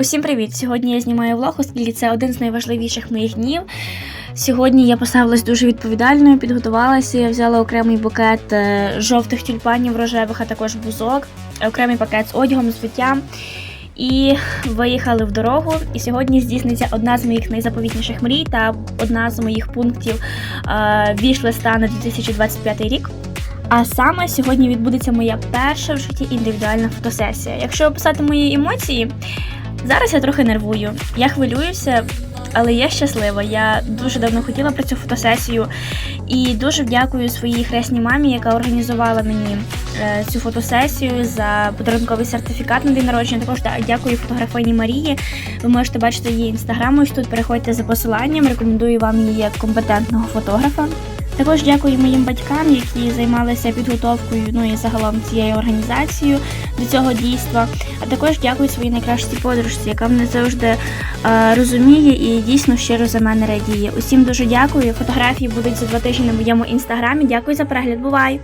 Усім привіт! Сьогодні я знімаю влог, оскільки це один з найважливіших моїх днів. Сьогодні я поставилась дуже відповідально, підготувалася. Я взяла окремий букет е, жовтих тюльпанів рожевих, а також бузок, окремий пакет з одягом, з взуттям. І виїхали в дорогу. І сьогодні здійсниться одна з моїх найзаповітніших мрій та одна з моїх пунктів е, віш-листа на 2025 рік. А саме сьогодні відбудеться моя перша в житті індивідуальна фотосесія. Якщо описати мої емоції, зараз я трохи нервую. Я хвилююся, але я щаслива. Я дуже давно хотіла про цю фотосесію і дуже дякую своїй хресній мамі, яка організувала мені е, цю фотосесію за подарунковий сертифікат на день народження. Також дякую фотографині Марії. Ви можете бачити її інстаграм. Ось тут переходьте за посиланням. Рекомендую вам її як компетентного фотографа. Також дякую моїм батькам, які займалися підготовкою ну і загалом цією організацією до цього дійства. А також дякую своїй найкращій подружці, яка мене завжди е, розуміє і дійсно щиро за мене радіє. Усім дуже дякую. Фотографії будуть за два тижні на моєму інстаграмі. Дякую за перегляд. Бувай!